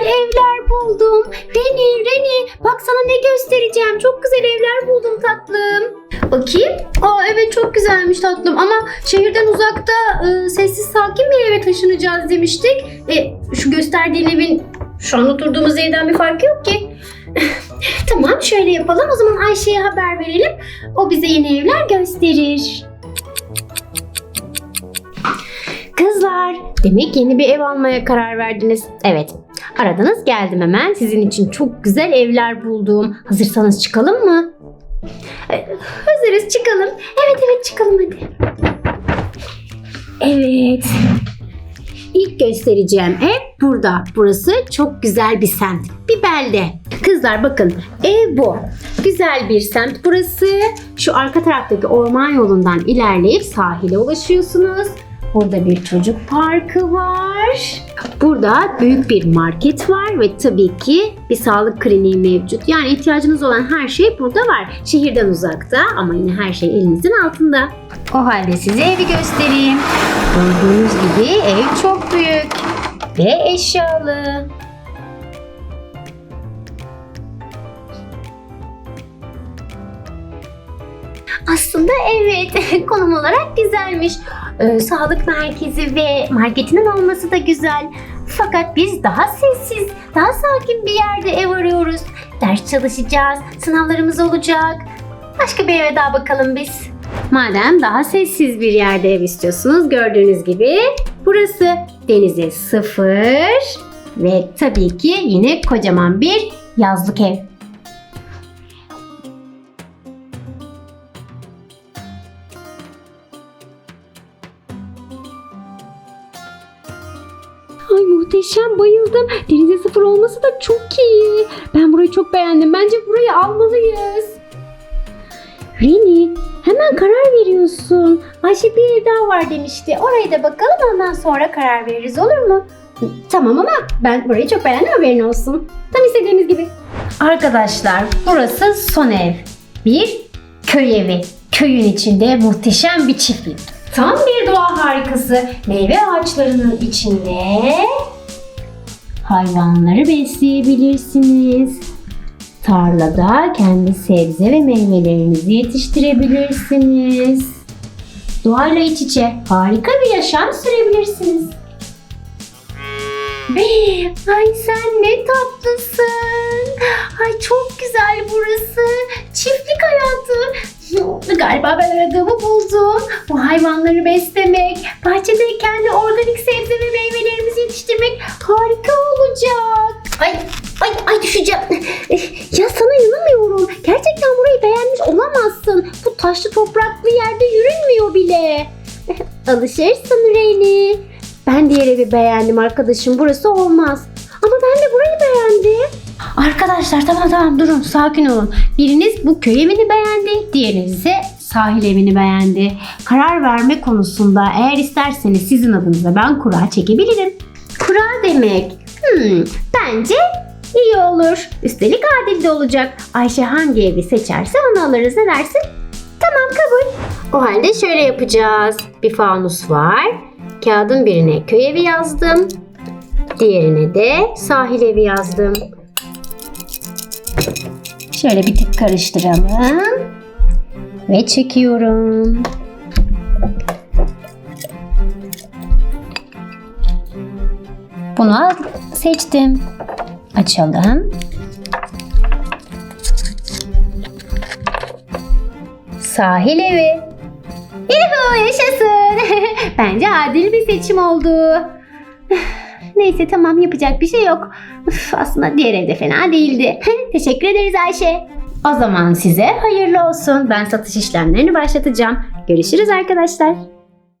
evler buldum. Reni, Reni bak sana ne göstereceğim. Çok güzel evler buldum tatlım. Bakayım. Aa evet çok güzelmiş tatlım ama şehirden uzakta e, sessiz sakin bir eve taşınacağız demiştik. E, şu gösterdiğin evin şu an oturduğumuz evden bir farkı yok ki. tamam şöyle yapalım. O zaman Ayşe'ye haber verelim. O bize yeni evler gösterir. Kızlar, demek yeni bir ev almaya karar verdiniz. Evet, aradınız geldim hemen. Sizin için çok güzel evler buldum. Hazırsanız çıkalım mı? Ee, Hazırız, çıkalım. Evet, evet çıkalım hadi. Evet. İlk göstereceğim ev burada. Burası çok güzel bir semt. Bir belde. Kızlar bakın ev bu. Güzel bir semt burası. Şu arka taraftaki orman yolundan ilerleyip sahile ulaşıyorsunuz. Burada bir çocuk parkı var. Burada büyük bir market var ve tabii ki bir sağlık kliniği mevcut. Yani ihtiyacınız olan her şey burada var. Şehirden uzakta ama yine her şey elinizin altında. O halde size evi göstereyim. Gördüğünüz gibi ev çok büyük ve eşyalı. Aslında evet konum olarak güzelmiş. Ee, sağlık merkezi ve marketinin olması da güzel. Fakat biz daha sessiz, daha sakin bir yerde ev arıyoruz. Ders çalışacağız, sınavlarımız olacak. Başka bir eve daha bakalım biz. Madem daha sessiz bir yerde ev istiyorsunuz gördüğünüz gibi burası denize sıfır ve tabii ki yine kocaman bir yazlık ev. Ay muhteşem bayıldım. Denize sıfır olması da çok iyi. Ben burayı çok beğendim. Bence burayı almalıyız. Rini hemen karar veriyorsun. Ayşe bir ev daha var demişti. Oraya da bakalım ondan sonra karar veririz olur mu? Tamam ama ben burayı çok beğendim haberin olsun. Tam istediğimiz gibi. Arkadaşlar burası son ev. Bir köy evi. Köyün içinde muhteşem bir çiftlik. Tam bir doğa harikası. Meyve ağaçlarının içinde hayvanları besleyebilirsiniz. Tarlada kendi sebze ve meyvelerinizi yetiştirebilirsiniz. Doğayla iç içe harika bir yaşam sürebilirsiniz. Ay sen ne tatlısın. Ay çok güzel burası. Galiba ben aradığımı buldum. Bu hayvanları beslemek, bahçede kendi organik sebze ve meyvelerimizi yetiştirmek harika olacak. Ay, ay, ay düşeceğim. Ya sana inanamıyorum. Gerçekten burayı beğenmiş olamazsın. Bu taşlı topraklı yerde yürünmüyor bile. Alışırsın Reni. Ben diğer evi beğendim arkadaşım. Burası olmaz. Ama ben. Arkadaşlar tamam tamam durun sakin olun. Biriniz bu köy evini beğendi, diğeriniz ise sahil evini beğendi. Karar verme konusunda eğer isterseniz sizin adınıza ben kura çekebilirim. Kura demek. Hmm, bence iyi olur. Üstelik adil de olacak. Ayşe hangi evi seçerse onu alırız ne dersin? Tamam kabul. O halde şöyle yapacağız. Bir fanus var. Kağıdın birine köy evi yazdım. Diğerine de sahil evi yazdım. Şöyle bir tık karıştıralım. Ve çekiyorum. Bunu seçtim. Açalım. Sahil evi. Yuhu yaşasın. Bence adil bir seçim oldu. Neyse tamam yapacak bir şey yok. Üf, aslında diğer evde fena değildi. Teşekkür ederiz Ayşe. O zaman size hayırlı olsun. Ben satış işlemlerini başlatacağım. Görüşürüz arkadaşlar.